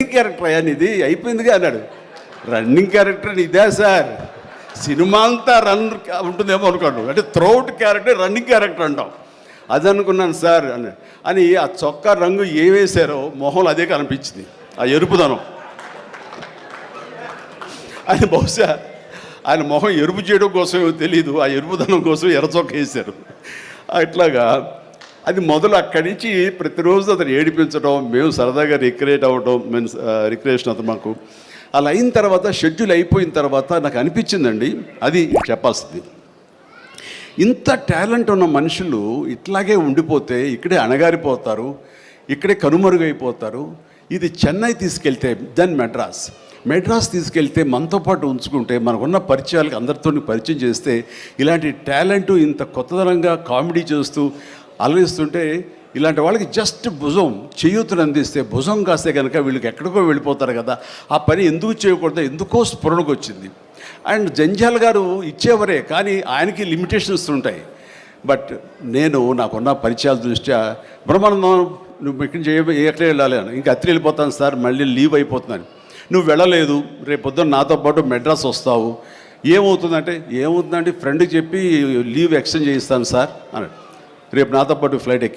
Running character అని ఇది అయిపోయిందిగా అన్నాడు. రన్నింగ్ క్యారెక్టర్ ఇదే సార్? సినిమా అంతా రన్ ఉంటుందేమో అనుకోండి అంటే త్రోట్ క్యారెక్టర్ రన్నింగ్ క్యారెక్టర్ అంటాం. అది అనుకున్నాను సార్ అని. అని ఆ చొక్కా రంగు ఏమేశారో మొహంలో అదే కనిపించింది. ఆ ఎరుపుదనం. ఆయన బహుశా ఆయన మొహం ఎరుపు చేయడం కోసమో తెలియదు ఆ ఎరుపుదనం కోసం ఎర్ర చొక్క వేశారు. అట్లాగా అది మొదలు అక్కడి నుంచి ప్రతిరోజు అతను ఏడిపించడం మేము సరదాగా రిక్రియేట్ అవ్వడం మీన్స్ రిక్రియేషన్ అతను మాకు. అలా అయిన తర్వాత షెడ్యూల్ అయిపోయిన తర్వాత నాకు అనిపించిందండి అది చెప్పాల్సింది. ఇంత టాలెంట్ ఉన్న మనుషులు ఇట్లాగే ఉండిపోతే ఇక్కడే అణగారిపోతారు ఇక్కడే కనుమరుగైపోతారు. ఇది చెన్నై తీసుకెళ్తే దెన్ మెడ్రాస్. మెడ్రాస్ తీసుకెళ్తే మనతో పాటు ఉంచుకుంటే మనకున్న పరిచయాలకు అందరితో పరిచయం చేస్తే ఇలాంటి టాలెంట్ ఇంత కొత్తదనంగా కామెడీ చేస్తూ అలరిస్తుంటే ఇలాంటి వాళ్ళకి జస్ట్ భుజం చేయూతను అందిస్తే భుజం కాస్తే కనుక వీళ్ళకి ఎక్కడికో వెళ్ళిపోతారు కదా. ఆ పని ఎందుకు చేయకూడదు ఎందుకో స్ఫురణకు వచ్చింది. అండ్ జంజాల్ గారు ఇచ్చేవరే కానీ ఆయనకి లిమిటేషన్స్ ఉంటాయి. బట్ నేను నాకున్న పరిచయాల దృష్ట్యా బ్రహ్మానందం నువ్వు ఇక్కడి నుంచి ఎక్కడ వెళ్ళాలి? ఇంకా అత్రి వెళ్ళిపోతాను సార్ మళ్ళీ లీవ్ అయిపోతున్నాను. నువ్వు వెళ్ళలేదు రేపొద్దున నాతో పాటు మెడ్రాస్ వస్తావు. ఏమవుతుందంటే ఏమవుతుందంటే ఫ్రెండ్కి చెప్పి లీవ్ ఎక్స్టెండ్ చేయిస్తాను సార్ అన్నాడు. రేపు నాతో పాటు ఫ్లైట్ ఎక్కా.